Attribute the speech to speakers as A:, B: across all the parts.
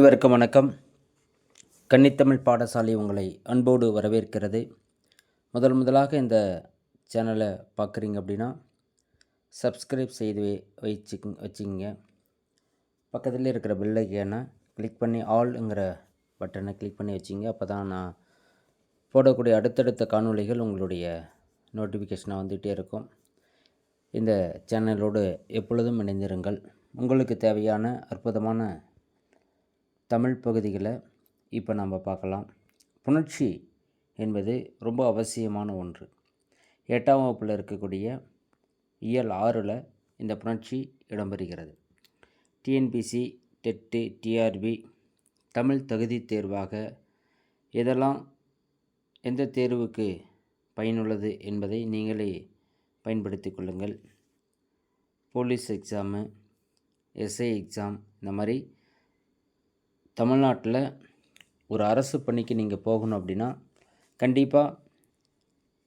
A: அனைவருக்கும் வணக்கம். கன்னித்தமிழ் பாடசாலை உங்களை அன்போடு வரவேற்கிறது. முதல் முதலாக இந்த சேனலை பார்க்குறீங்க அப்படின்னா சப்ஸ்கிரைப் செய்து வை- வச்சுக்கிங்க. பக்கத்தில் இருக்கிற பெல்லைக்கான கிளிக் பண்ணி ஆல்ங்கிற பட்டனை கிளிக் பண்ணி வச்சிங்க. அப்போ தான் நான் போடக்கூடிய அடுத்தடுத்த காணொளிகள் உங்களுடைய நோட்டிஃபிகேஷனாக வந்துகிட்டே இருக்கும். இந்த சேனலோடு எப்பொழுதும் இணைந்திருங்கள். உங்களுக்கு தேவையான அற்புதமான தமிழ் பகுதிகளை இப்போ நம்ம பார்க்கலாம் புணர்ச்சி என்பது ரொம்ப அவசியமான ஒன்று. எட்டாம் வகுப்பில் இருக்கக்கூடிய இயல் ஆறில் இந்த புணர்ச்சி இடம்பெறுகிறது. டிஎன்பிசி டெட்டு டிஆர்பி தமிழ் தகுதி தேர்வாக எதெல்லாம் எந்த தேர்வுக்கு பயனுள்ளது என்பதை நீங்களே பயன்படுத்தி கொள்ளுங்கள். போலீஸ் எக்ஸாமு எஸ்ஐ எக்ஸாம் இந்த மாதிரி தமிழ்நாட்டில் ஒரு அரசு பணிக்கு நீங்கள் போகணும் அப்படின்னா கண்டிப்பாக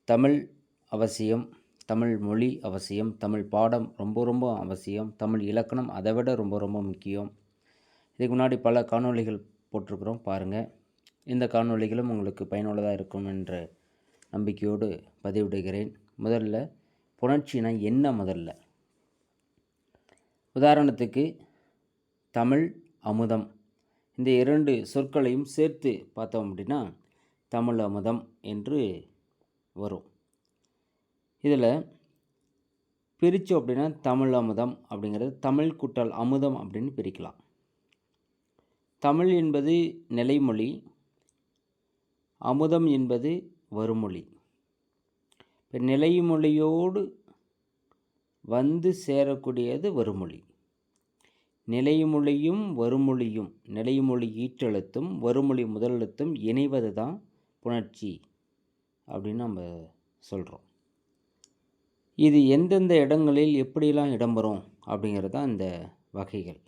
A: தமிழ் அவசியம் தமிழ் மொழி அவசியம் தமிழ் பாடம் ரொம்ப ரொம்ப அவசியம் தமிழ் இலக்கணம் அதை விட ரொம்ப ரொம்ப முக்கியம். இதுக்கு முன்னாடி பல காணொளிகள் போட்டிருக்கிறோம் பாருங்கள் இந்த காணொளிகளும் உங்களுக்கு பயனுள்ளதாக இருக்கும் என்ற நம்பிக்கையோடு பதிவிடுகிறேன். முதல்ல புணர்ச்சினா என்ன முதல்ல? உதாரணத்துக்கு தமிழ் அமுதம். இந்த இரண்டு சொற்களையும் சேர்த்து பார்த்தோம் அப்படின்னா தமிழ் அமுதம் என்று வரும். இதில் பிரித்தோம் அப்படின்னா தமிழ் அமுதம் அப்படிங்கிறது தமிழ் குட்டல் அமுதம் அப்படின்னு பிரிக்கலாம். தமிழ் என்பது நிலைமொழி அமுதம் என்பது வருமொழி. இப்போ நிலைமொழியோடு வந்து சேரக்கூடியது வருமொழி. நிலைமொழியும் வருமொழியும் நிலைமொழி ஈற்றெழுத்தும் வருமொழி முதலெழுத்தும் இணைவது தான் புணர்ச்சி அப்படின்னு நம்ம சொல்கிறோம் இது எந்தெந்த இடங்களில் எப்படியெல்லாம் இடம்பெறும் அப்படிங்கிறது தான் இந்த வகைகள்.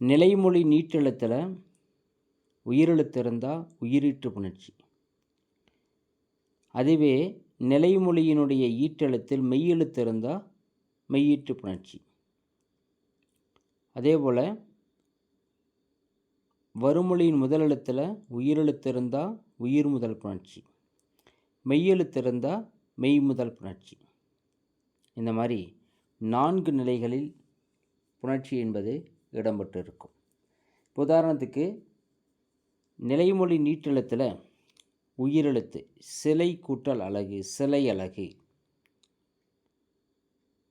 A: நிலைமொழி நீட்டெழுத்தில் உயிரெழுத்து இருந்தால் உயிரீற்று புணர்ச்சி. அதுவே நிலைமொழியினுடைய ஈற்றெழுத்தில் மெய்யெழுத்து இருந்தால் மெய்யீற்று புணர்ச்சி. அதே போல் வறுமொழியின் முதலெழுத்தில் உயிரெழுத்து இருந்தால் உயிர் முதல் புணர்ச்சி மெய்யெழுத்து இருந்தால் மெய் முதல் புணர்ச்சி. இந்த மாதிரி நான்கு நிலைகளில் புணர்ச்சி என்பது இடம்பெற்று இருக்கும் உதாரணத்துக்கு நிலைமொழி நீட்டெழுத்தில் உயிரெழுத்து சிலை கூட்டல் அழகு சிலை அழகு.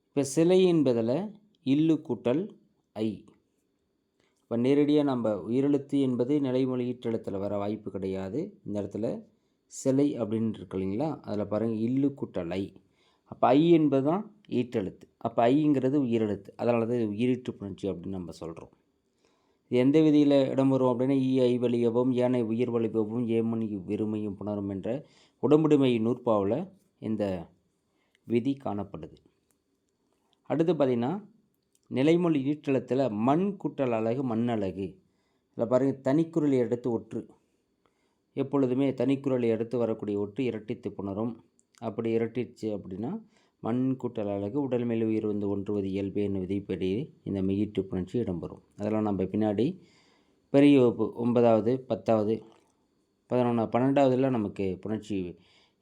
A: இப்போ சிலை என்பதில் இல்லு கூட்டல் ஐ. இப்போ நேரடியாக நம்ம உயிரெழுத்து என்பது நிலைமொழியீற்றெழுத்தில் வர வாய்ப்பு கிடையாது. இந்த இடத்துல சிலை அப்படின்னு இருக்கு இல்லைங்களா? அதில் பாருங்கள் இல்லு கூட்டல் ஐ. அப்போ ஐ என்பது தான் ஈற்றெழுத்து. அப்போ ஐங்கிறது உயிரெழுத்து. அதனால தான் உயிரீட்டு புணர்ச்சி அப்படின்னு நம்ம சொல்கிறோம் இது எந்த விதியில் இடம்பெறும் அப்படின்னா ஈ ஐ வலியவும் ஏனை உயிர் வலிபவும் ஏமன் வெறுமையும் புணரும் என்ற உடம்புடைமை நூற்பாவில் இந்த விதி காணப்படுது. அடுத்து பார்த்திங்கன்னா நிலைமொழி ஈற்றளத்தில் மண் குட்டல் அழகு மண் அழகு. இதில் பாருங்கள் தனிக்குரலை எடுத்து ஒற்று. எப்பொழுதுமே தனிக்குரலை எடுத்து வரக்கூடிய ஒற்று இரட்டித்து புணரும். அப்படி இரட்டிச்சு அப்படின்னா மண் கூட்டல் அழகு உடல் மேல் உயிர் வந்து ஒன்றுவது இயல்பு என்னும் விதிப்படி இந்த மெய்யீட்டு புணர்ச்சி இடம்பெறும். அதெல்லாம் நம்ம பின்னாடி பெரிய வகுப்பு ஒன்பதாவது பத்தாவது பதினொன்றா பன்னெண்டாவதுல நமக்கு புணர்ச்சி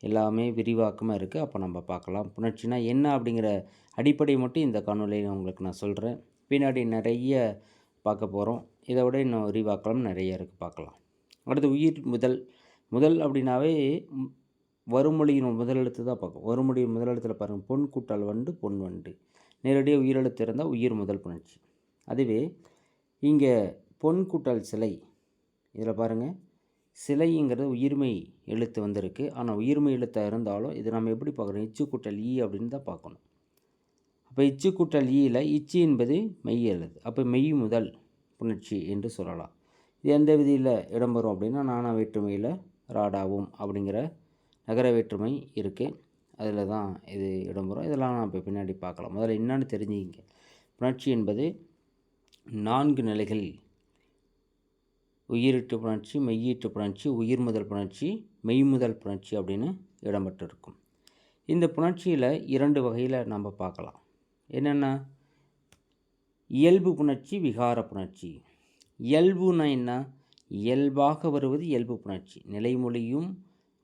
A: எல்லாமே விரிவாக்கமாக இருக்குது அப்போ நம்ம பார்க்கலாம். புணர்ச்சினா என்ன அப்படிங்கிற அடிப்படை மட்டும் இந்த காணொலியில் உங்களுக்கு நான் சொல்கிறேன் பின்னாடி நிறைய பார்க்க போகிறோம் இதை விட இன்னும் விரிவாக்கலாம் நிறைய இருக்குது பார்க்கலாம். அடுத்து உயிர் முதல். முதல் அப்படின்னாவே வறுமொழியின் முதலெழுத்து தான் பார்க்கும். வறுமொழியின் முதலெழுத்தில் பாருங்கள் பொன் கூட்டால் வண்டு பொன் வண்டு. நேரடியாக உயிரெழுத்து இருந்தால் உயிர் முதல் புணர்ச்சி. அதுவே இங்கே பொன் கூட்டல் சிலை. இதில் பாருங்கள் சிலைங்கிறது உயிர்மை எழுத்து வந்திருக்கு. ஆனால் உயிர்மை எழுத்தாக இருந்தாலும் இது நம்ம எப்படி பார்க்குறோம் இச்சு கூட்டல் ஈ அப்படின்னு தான் பார்க்கணும். அப்போ இச்சு கூட்டல் ஈயில் இச்சு என்பது மெய் எழுது அப்போ மெய் முதல் புணர்ச்சி என்று சொல்லலாம். இது எந்த விதியில் இடம்பெறும் அப்படின்னா நானா வேற்றுமையில் ராடாவும் அப்படிங்கிற நகர வேற்றுமை இருக்குது அதில் தான் இது இடம்பெறும். இதெல்லாம் நான் இப்போ பின்னாடி பார்க்கலாம். முதல்ல என்னன்னு தெரிஞ்சுக்கிங்க. புணர்ச்சி என்பது நான்கு நிலைகள். உயிரிட்டு புணர்ச்சி மெய்யீட்டு புணர்ச்சி உயிர் முதல் புணர்ச்சி மெய் முதல் புணர்ச்சி அப்படின்னு இடம்பெற்றிருக்கும். இந்த புணர்ச்சியில் இரண்டு வகையில் நம்ம பார்க்கலாம். என்னென்ன இயல்பு புணர்ச்சி விகார புணர்ச்சி. இயல்புனா என்ன? இயல்பாக வருவது இயல்பு புணர்ச்சி. நிலைமொழியும்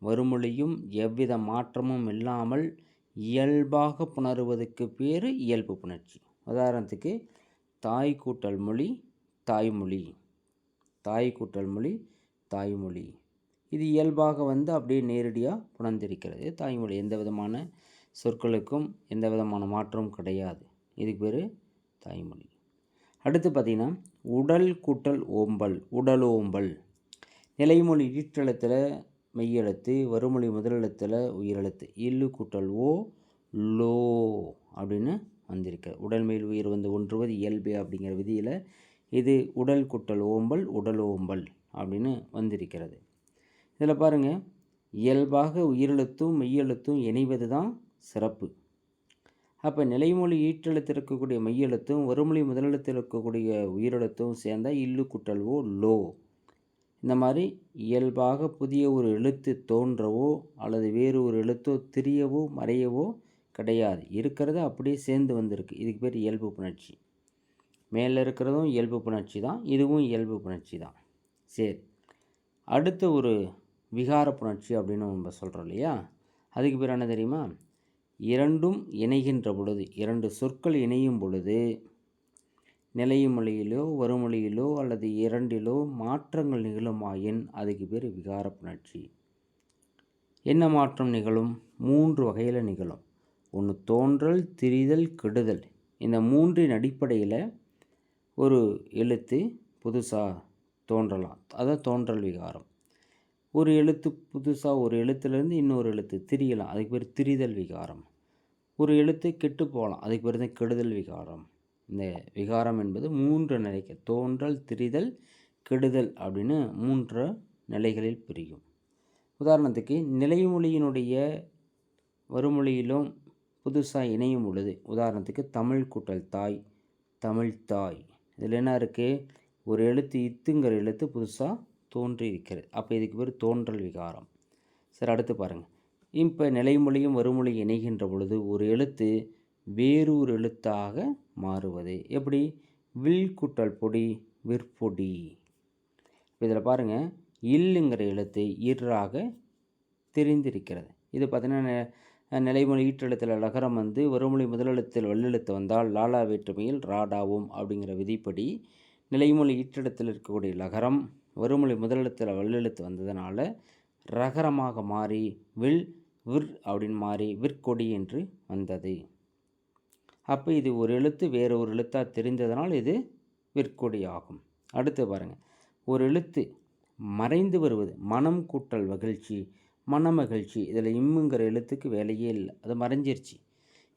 A: வறுமொழியும் எவ்வித மாற்றமும் இல்லாமல் இயல்பாக புணருவதற்கு பேர் இயல்பு புணர்ச்சி. உதாரணத்துக்கு தாய் கூட்டல் மொழி தாய்மொழி. தாய் கூட்டல் மொழி தாய்மொழி. இது இயல்பாக வந்து அப்படியே நேரடியாக புணர்ந்திருக்கிறது. தாய்மொழி எந்த விதமான சொற்களுக்கும் எந்த விதமான மாற்றமும் கிடையாது. இதுக்கு பேர் தாய்மொழி. அடுத்து பார்த்திங்கன்னா உடல் கூட்டல் ஓம்பல் உடல் ஓம்பல். நிலைமொழி ஈற்றெழுத்தில் மெய்யெழுத்து வறுமொழி முதலெழுத்தில் உயிரெழுத்து. இல்லு கூட்டல் ஓ லோ அப்படின்னு வந்திருக்கு. உடல் மேல் உயிர் வந்து ஒன்றுவது இயல்பு அப்படிங்கிற விதியில் இது உடல் குட்டல் ஓம்பல் உடல் ஓம்பல் அப்படின்னு வந்திருக்கிறது. இதில் பாருங்கள் இயல்பாக உயிரெழுத்தும் மெய்யெழுத்தும் இணைவது தான் சிறப்பு. அப்போ நிலைமொழி ஈற்றெழுத்து இருக்கக்கூடிய மெய்யெழுத்தும் வறுமொழி முதலெழுத்தில் இருக்கக்கூடிய உயிரெழுத்தும் சேர்ந்தால் இல்லு குட்டல்வோ லோ. இந்த மாதிரி இயல்பாக புதிய ஒரு எழுத்து தோன்றவோ அல்லது வேறு ஒரு எழுத்தோ திரியவோ மறையவோ கிடையாது. இருக்கிறது அப்படியே சேர்ந்து வந்திருக்கு. இதுக்கு பேர் இயல்பு புணர்ச்சி. மேலே இருக்கிறதும் இயல்பு புணர்ச்சி தான். இதுவும் இயல்பு புணர்ச்சி தான். சரி. அடுத்த ஒரு விகார புணர்ச்சி அப்படின்னு நம்ம சொல்கிறோம் இல்லையா? அதுக்கு பேர் என்ன தெரியுமா? இரண்டும் இணைகின்ற பொழுது இரண்டு சொற்கள் இணையும் பொழுது நிலையும் மொழியிலோ வருமொழியிலோ அல்லது இரண்டிலோ மாற்றங்கள் நிகழுமாயின் அதுக்கு பேர் விகார புணர்ச்சி. என்ன மாற்றம் நிகழும்? மூன்று வகையில் நிகழும். ஒன்று தோன்றல் திரிதல் கெடுதல். இந்த மூன்றின் அடிப்படையில் ஒரு எழுத்து புதுசாக தோன்றலாம். அதான் தோன்றல் விகாரம். ஒரு எழுத்து புதுசாக ஒரு எழுத்துலேருந்து இன்னொரு எழுத்து திரியலாம். அதுக்கு பேர் திரிதல் விகாரம். ஒரு எழுத்து கெட்டு போகலாம். அதுக்கு பிறகு கெடுதல் விகாரம். இந்த விகாரம் என்பது மூன்று நிலைக்கு தோன்றல் திரிதல் கெடுதல் அப்படின்னு மூன்று நிலைகளில் பிரியும். உதாரணத்துக்கு நிலைமொழியினுடைய வறுமொழியிலும் புதுசாக இணையும் பொழுது உதாரணத்துக்கு தமிழ் கூட்டல் தாய் தமிழ் தாய். இதில் என்ன இருக்குது ஒரு எழுத்து இத்துங்கிற எழுத்து புதுசாக தோன்றி இருக்கிறது அப்போ இதுக்கு பேர் தோன்றல் விகாரம். சரி அடுத்து பாருங்கள் இப்போ நிலைமொழியும் வறுமொழி இணைகின்ற பொழுது ஒரு எழுத்து வேறொரு எழுத்தாக மாறுவது. எப்படி? வில் குட்டல் பொடி விற்பொடி இதில் பாருங்கள் இல்லுங்கிற எழுத்து இறாக தெரிந்திருக்கிறது. இது பார்த்திங்கன்னா நிலைமொழி ஈற்றெழுத்தில் லகரம் வந்து வறுமொழி முதலெழுத்தில் வல்லெழுத்து வந்தால் லாலா வேற்றுமையில் ராடாவும் அப்படிங்கிற விதிப்படி நிலைமொழி ஈற்றெழுத்தில் இருக்கக்கூடிய லகரம் வறுமொழி முதலெழுத்தில் வல்லெழுத்து வந்ததுனால ரகரமாக மாறி வில் விர் அப்படின்னு மாறி விற்கொடி என்று வந்தது. அப்போ இது ஒரு எழுத்து வேறு ஒரு எழுத்தாக தெரிந்ததனால் இது விற்கொடி ஆகும். அடுத்து பாருங்கள் ஒரு எழுத்து மறைந்து வருவது மனம் கூட்டல் மகிழ்ச்சி மனமகிழ்ச்சி இதில் இம்முங்கிற எழுத்துக்கு வேலையே இல்லை அது மறைஞ்சிருச்சு.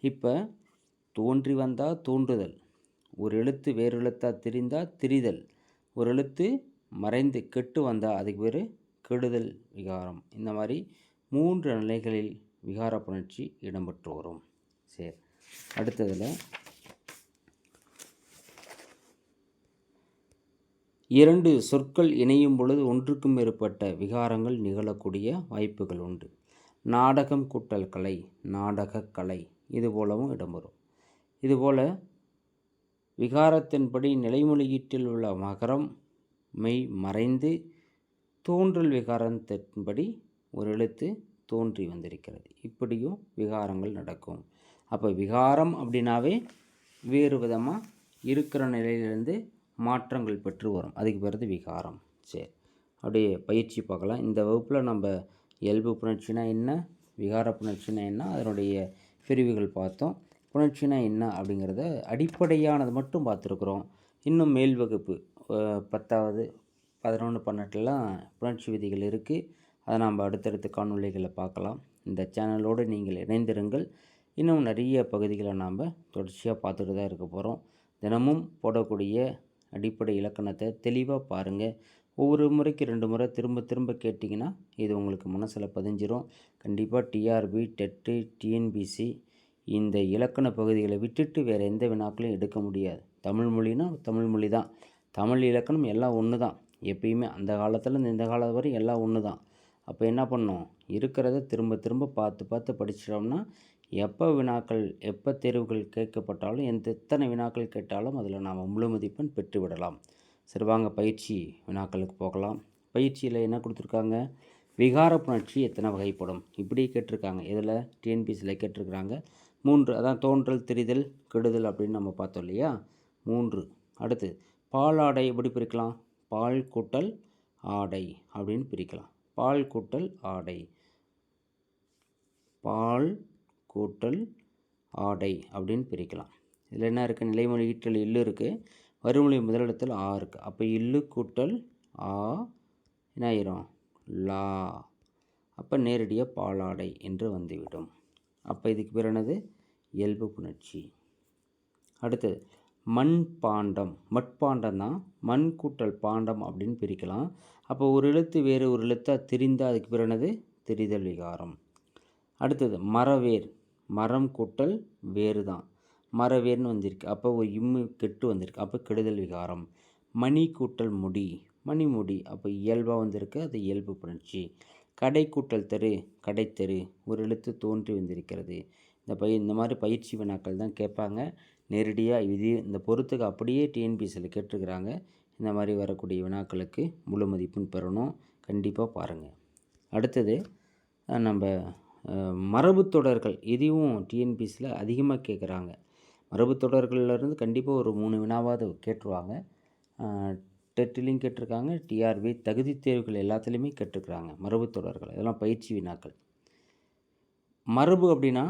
A: இப்போ தோன்றி வந்தால் தோன்றுதல் ஒரு எழுத்து வேறு எழுத்தாக தெரிந்தால் திரிதல் ஒரு எழுத்து மறைந்து கெட்டு வந்தால் அதுக்கு பேர் கெடுதல் விகாரம். இந்த மாதிரி மூன்று நிலைகளில் விகார புணர்ச்சி இடம்பெற்று வரும் சரி. அடுத்ததில் இரண்டு சொற்கள் இணையும் பொழுது ஒன்றுக்கும் மேற்பட்ட விகாரங்கள் நிகழக்கூடிய வாய்ப்புகள் உண்டு. நாடகம் கூட்டல் கலை நாடகக் கலை இது போலவும் இடம்பெறும். இதுபோல் விகாரத்தின்படி நிலைமொழியீட்டில் உள்ள மகரம் மெய் மறைந்து தோன்றல் விகாரத்தின்படி ஒரு எழுத்து தோன்றி வந்திருக்கிறது. இப்படியும் விகாரங்கள் நடக்கும். அப்போ விகாரம் அப்படின்னாவே வேறு விதமாக இருக்கிற நிலையிலிருந்து மாற்றங்கள் பெற்று வரும். அதுக்கு பிறகு விகாரம். சரி. அப்படியே பயிற்சி பார்க்கலாம். இந்த வகுப்பில் நம்ம இயல்பு புணர்ச்சினா என்ன விகார புணர்ச்சினா என்ன அதனுடைய பிரிவுகள் பார்த்தோம். புணர்ச்சினா என்ன அப்படிங்கிறத அடிப்படையானது மட்டும் பார்த்துருக்குறோம். இன்னும் மேல் வகுப்பு பத்தாவது பதினொன்று பன்னெண்டுலாம் புணர்ச்சி விதிகள் இருக்குது அதை நாம் அடுத்தடுத்த காணொலிகளை பார்க்கலாம். இந்த சேனலோடு நீங்கள் இணைந்திருங்கள். இன்னும் நிறைய பகுதிகளை நாம் தொடர்ச்சியாக பார்த்துட்டு தான் இருக்க போகிறோம். தினமும் போடக்கூடிய அடிப்படை இலக்கணத்தை தெளிவாக பாருங்கள். ஒவ்வொரு முறைக்கு ரெண்டு முறை திரும்ப திரும்ப கேட்டிங்கன்னா இது உங்களுக்கு மனசில் பதிஞ்சிரும். கண்டிப்பாக டிஆர்பி டெட்டு டிஎன்பிசி இந்த இலக்கண பகுதிகளை விட்டுட்டு வேறு எந்த வினாக்களையும் எடுக்க முடியாது. தமிழ் மொழினா தமிழ் மொழி தான். தமிழ் இலக்கணம் எல்லாம் ஒன்று தான். எப்பயுமே அந்த காலத்தில் இந்த காலம் வரை எல்லாம் ஒன்று தான். அப்போ என்ன பண்ணோம்? இருக்கிறத திரும்ப திரும்ப பார்த்து பார்த்து படிச்சிட்டோம்னா எப்போ வினாக்கள் எப்போ தேர்வுகள் கேட்கப்பட்டாலும் எந்த எத்தனை வினாக்கள் கேட்டாலும் அதில் நாம் முழு மதிப்பெண் பெற்றுவிடலாம் சரி வாங்க பயிற்சி வினாக்களுக்கு போகலாம். பயிற்சியில் என்ன கொடுத்துருக்காங்க? விகார புணர்ச்சி எத்தனை வகைப்படும்? இப்படி கேட்டிருக்காங்க. இதில் டிஎன்பிசியில் கேட்டிருக்கிறாங்க. மூன்று அதான் தோன்றல் திரிதல் கெடுதல் அப்படின்னு நம்ம பார்த்தோம் இல்லையா? மூன்று. அடுத்து பால் ஆடை எப்படி பிரிக்கலாம்? பால் கூட்டல் ஆடை அப்படின்னு பிரிக்கலாம். பால் கூட்டல் ஆடை. பால் கூட்டல் ஆடை அப்படின்னு பிரிக்கலாம். இதில் என்ன இருக்குது நிலைமொழி ஈற்றல் இல்லு இருக்குது வறுமொழி முதலிடத்தில் ஆ இருக்குது அப்போ இல்லு கூட்டல் ஆ என்ன ஆயிரும்? லா. அப்போ நேரடியாக பாலாடை என்று வந்துவிடும். அப்போ இதுக்கு பேர் என்னது? இயல்பு புணர்ச்சி. அடுத்தது மண் பாண்டம். மட்பாண்டம் தான் மண் கூட்டல் பாண்டம் அப்படின்னு பிரிக்கலாம். அப்போ ஒரு எழுத்து வேறு ஒரு எழுத்தாக திரிந்தால் அதுக்கு பேர் என்னது? திரிதல் விகாரம். அடுத்தது மரவேர். மரம் கூட்டல் வேறு தான் மரவேர்னு வந்திருக்கு. அப்போ ஒரு இம்மு கெட்டு வந்திருக்கு. அப்போ கெடுதல் விகாரம். மணி கூட்டல் முடி. மணிமுடி அப்போ இயல்பாக வந்திருக்கு. அது இயல்பு புணர்ச்சி. கடை கூட்டல் தெரு. கடைத்தெரு. ஒரு எழுத்து தோன்றி வந்திருக்கிறது. இந்த பயிர் இந்த மாதிரி பயிற்சி வினாக்கள் தான் கேட்பாங்க. நேரடியாக இது இந்த பொறுத்துக்கு அப்படியே டிஎன்பிஎஸ்சியில் கேட்டிருக்கிறாங்க. இந்த மாதிரி வரக்கூடிய வினாக்களுக்கு முழு மதிப்புன்னு பெறணும். கண்டிப்பாக பாருங்கள் அடுத்தது நம்ம மரபு தொடர்கள் இதையும் டிஎன்பிஎஸ்சியில் அதிகமாக கேட்குறாங்க. மரபு தொடர்கள்லேருந்து கண்டிப்பாக ஒரு மூணு வினாவாவது கேட்டுருவாங்க. டெட்டிலையும் கேட்டிருக்காங்க. டிஆர்பி தகுதி தேர்வுகள் எல்லாத்துலேயுமே கேட்டிருக்கிறாங்க. மரபு தொடர்கள் இதெல்லாம் பயிற்சி வினாக்கள். மரபு அப்படின்னா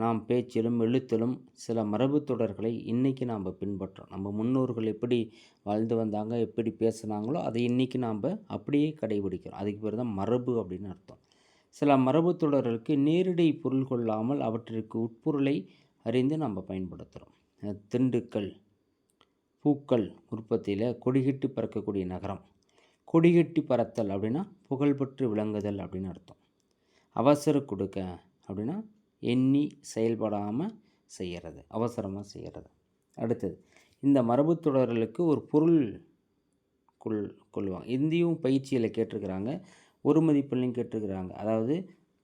A: நாம் பேச்சிலும் எழுத்திலும் சில மரபு தொடர்களை இன்றைக்கி நாம் பின்பற்றோம். நம்ம முன்னோர்கள் எப்படி வாழ்ந்து வந்தாங்க எப்படி பேசுனாங்களோ அதை இன்றைக்கி நாம் அப்படியே கடைபிடிக்கிறோம். அதுக்கு பேர் தான் மரபு அப்படின்னு அர்த்தம். சில மரபு தொடர்களுக்கு நேரடி பொருள் கொள்ளாமல் அவற்றிற்கு உட்பொருளை அறிந்து நம்ம பயன்படுத்துகிறோம் திண்டுக்கல் பூக்கள் உற்பத்தியில் கொடிகட்டி பறக்கக்கூடிய நகரம். கொடிகட்டி பறத்தல் அப்படின்னா புகழ்பெற்று விளங்குதல் அப்படின்னு அர்த்தம். அவசர கொடுக்க அப்படின்னா எண்ணி செயல்படாமல் செய்கிறது அவசரமாக செய்கிறது அடுத்தது இந்த மரபு தொடர்களுக்கு ஒரு பொருள் கொள் கொள்வாங்க. இந்தியும் பயிற்சியில் கேட்டிருக்கிறாங்க ஒரு மதிப்பெண்லையும் கேட்டிருக்கிறாங்க. அதாவது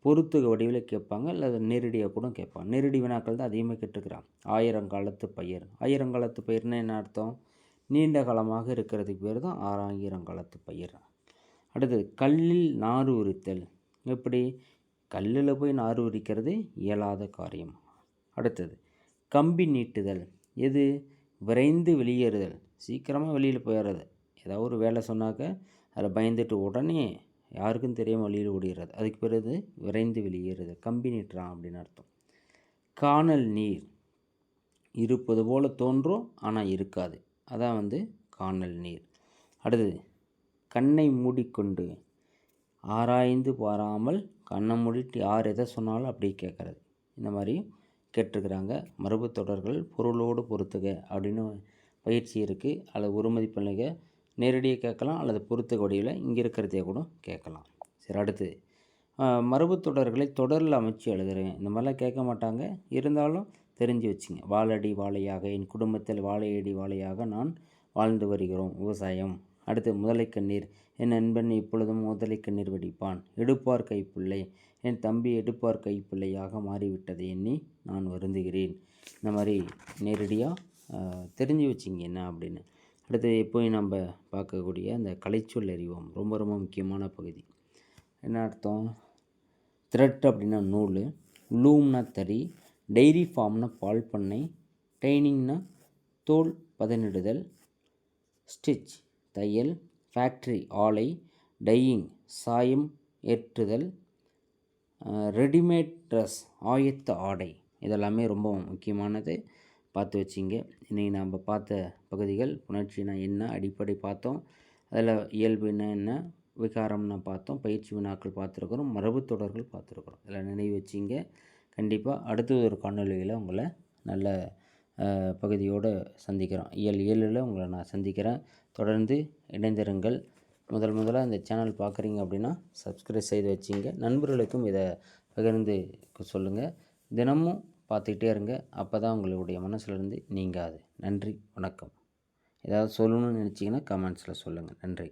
A: பொறுத்துக வடிவில் கேட்பாங்க அல்லது நேரடியாக கூட கேட்பாங்க. நேரடி வினாக்கள் தான் அதிகமாக கேட்டிருக்கிறாங்க. ஆயிரங்காலத்து பயிர். ஆயிரங்காலத்து பயிர்னால் என்ன அர்த்தம்? நீண்ட காலமாக இருக்கிறதுக்கு பேர் தான் ஆறாயிரங்காலத்து பயிர். அடுத்தது கல்லில் நார் உரித்தல். எப்படி? கல்லில் போய் நார் உரிக்கிறது இயலாத காரியம். அடுத்தது கம்பி நீட்டுதல். எது? விரைந்து வெளியேறுதல். சீக்கிரமாக வெளியில் போயிடுறது. ஏதாவது ஒரு வேலை சொன்னாக்க அதில் பயந்துட்டு உடனே யாருக்கும் தெரியாமல் வெளியில் ஓடிடுறது. அதுக்கு பிறகு விரைந்து வெளியேறுது கம்பி நீட்டுறான் அப்படின்னு அர்த்தம். காணல் நீர். இருப்பது போல் தோன்றும் ஆனால் இருக்காது. அதான் வந்து காணல் நீர். அடுத்தது கண்ணை மூடிக்கொண்டு ஆராய்ந்து பாராமல் கண்ணை மூடிட்டு யார் எதை சொன்னாலும் அப்படியே கேட்குறது. இந்த மாதிரி கேட்டிருக்கிறாங்க. மரபு தொடர்கள் பொருளோடு பொறுத்துக அப்படின்னு பயிற்சி இருக்குது அல்லது ஒரு மதிப்பெண்ணுக நேரடியாக கேட்கலாம். அல்லது பொறுத்துக வடிவில் இங்கே இருக்கிறதே கூட கேட்கலாம். சரி அடுத்து. மரபு தொடர்களை தொடரில் அமைச்சு எழுதுகிறேன் இந்த மாதிரிலாம் கேட்க மாட்டாங்க. இருந்தாலும் தெரிஞ்சு வச்சுங்க. வாழடி வாழையாக என் குடும்பத்தில் வாழையடி வாழையாக நான் வாழ்ந்து வருகிறோம். விவசாயம். அடுத்து முதலை கண்ணீர். என் நண்பன் இப்பொழுதும் முதலை கண்ணீர் வடிப்பான். எடுப்பார் கைப்பிள்ளை. என் தம்பி எடுப்பார் கைப்பிள்ளையாக மாறிவிட்டதை எண்ணி நான் வருந்துகிறேன். இந்த மாதிரி நேரடியாக தெரிஞ்சு வச்சிங்க என்ன அப்படின்னு. அடுத்து எப்போயும் நம்ம பார்க்கக்கூடிய அந்த கலைச்சொல் அறிவோம். ரொம்ப ரொம்ப முக்கியமான பகுதி. என்ன அர்த்தம்? த்ரெட் அப்படின்னா நூல். லூம்னா தறி. டெய்ரி ஃபார்ம்னா பால் பண்ணை ட்ரைனிங்னா தோல் பதனிடுதல். ஸ்டிச். தையல் ஃபேக்ட்ரி ஆலை டையிங் சாயம் ஏற்றுதல் ரெடிமேட் ட்ரெஸ் ஆயத்த ஆடை. இதெல்லாமே ரொம்ப முக்கியமானது. பார்த்து வச்சிங்க. இன்றைக்கி நாம் பார்த்த பகுதிகள் புணர்ச்சினா என்ன அடிப்படை பார்த்தோம். அதில் இயல்புனா என்ன விகாரம்னா பார்த்தோம். பயிற்சி வினாக்கள் பார்த்துருக்குறோம். மரபு தொடர்கள் பார்த்துருக்குறோம். இதில் நினைவு வச்சிங்க. கண்டிப்பாக அடுத்தது ஒரு காணொலியில் உங்களை நல்ல பகுதியோடு சந்திக்கிறோம். இயல் ஏழில் உங்களை நான் சந்திக்கிறேன். தொடர்ந்து இணைந்திருங்கள். முதல் முதலாக இந்த சேனல் பார்க்குறீங்க அப்படின்னா சப்ஸ்கிரைப் செய்து வச்சிங்க. நண்பர்களுக்கும் இதை பகிர்ந்து சொல்லுங்கள் தினமும் பார்த்துக்கிட்டே இருங்க. அப்போ தான் உங்களுடைய மனசுலேருந்து நீங்காது. நன்றி. வணக்கம். ஏதாவது சொல்லணும்னு நினச்சிங்கன்னா கமெண்ட்ஸில் சொல்லுங்கள் நன்றி.